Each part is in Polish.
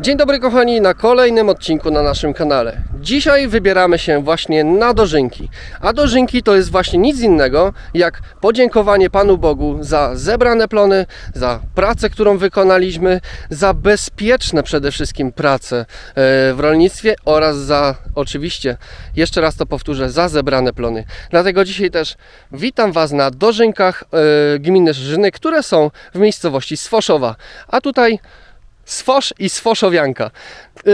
Dzień dobry kochani, na kolejnym odcinku na naszym kanale. Dzisiaj wybieramy się właśnie na dożynki. A dożynki to jest właśnie nic innego jak podziękowanie Panu Bogu za zebrane plony, za pracę, którą wykonaliśmy, za bezpieczne przede wszystkim prace e, w rolnictwie oraz za oczywiście, jeszcze raz to powtórzę, za zebrane plony. Dlatego dzisiaj też witam Was na dożynkach e, gminy Szerzyny, które są w miejscowości Swoszowa. A tutaj Sfosz i Sfoszowianka. Yy,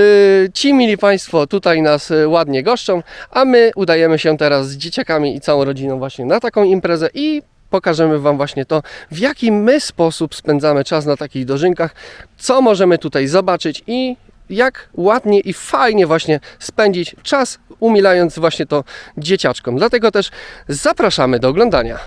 ci, mili Państwo, tutaj nas y, ładnie goszczą, a my udajemy się teraz z dzieciakami i całą rodziną właśnie na taką imprezę i pokażemy Wam właśnie to, w jaki my sposób spędzamy czas na takich dożynkach, co możemy tutaj zobaczyć i jak ładnie i fajnie właśnie spędzić czas, umilając właśnie to dzieciaczkom. Dlatego też zapraszamy do oglądania.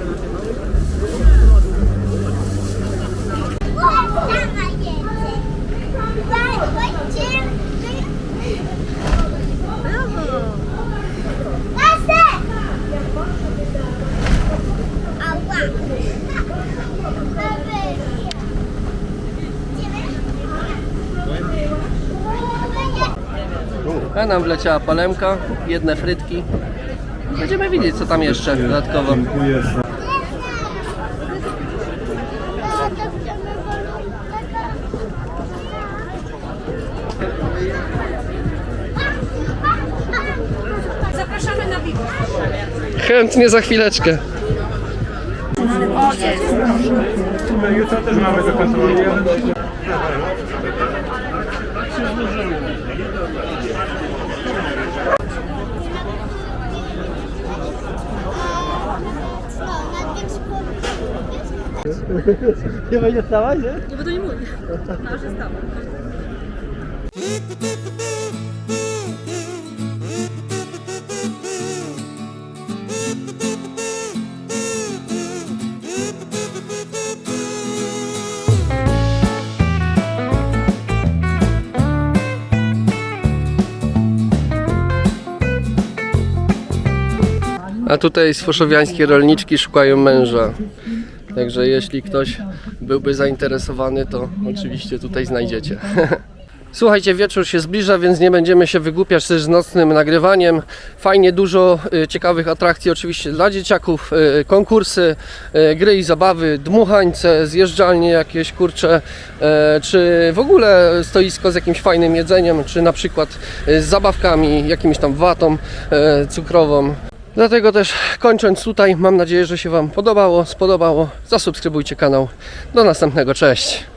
Gracias. A nam wleciała palemka, jedne frytki. Będziemy widzieć, co tam jeszcze dodatkowo. Zapraszamy na piwo. Chętnie za chwileczkę. Jutro też mamy do kontroli. Nie będzie stała, nie? Nie, bo to nie mój. Nasz jest tam. A tutaj sfoszowiańskie rolniczki szukają męża. Także jeśli ktoś byłby zainteresowany, to oczywiście tutaj znajdziecie. Słuchajcie, wieczór się zbliża, więc nie będziemy się wygłupiać też z nocnym nagrywaniem. Fajnie dużo y, ciekawych atrakcji oczywiście dla dzieciaków, y, konkursy, y, gry i zabawy, dmuchańce, zjeżdżalnie jakieś kurcze, czy w ogóle stoisko z jakimś fajnym jedzeniem, czy na przykład z zabawkami, jakimiś tam watą cukrową. Dlatego też kończąc tutaj, mam nadzieję, że się Wam podobało, spodobało. Zasubskrybujcie kanał. Do następnego, cześć!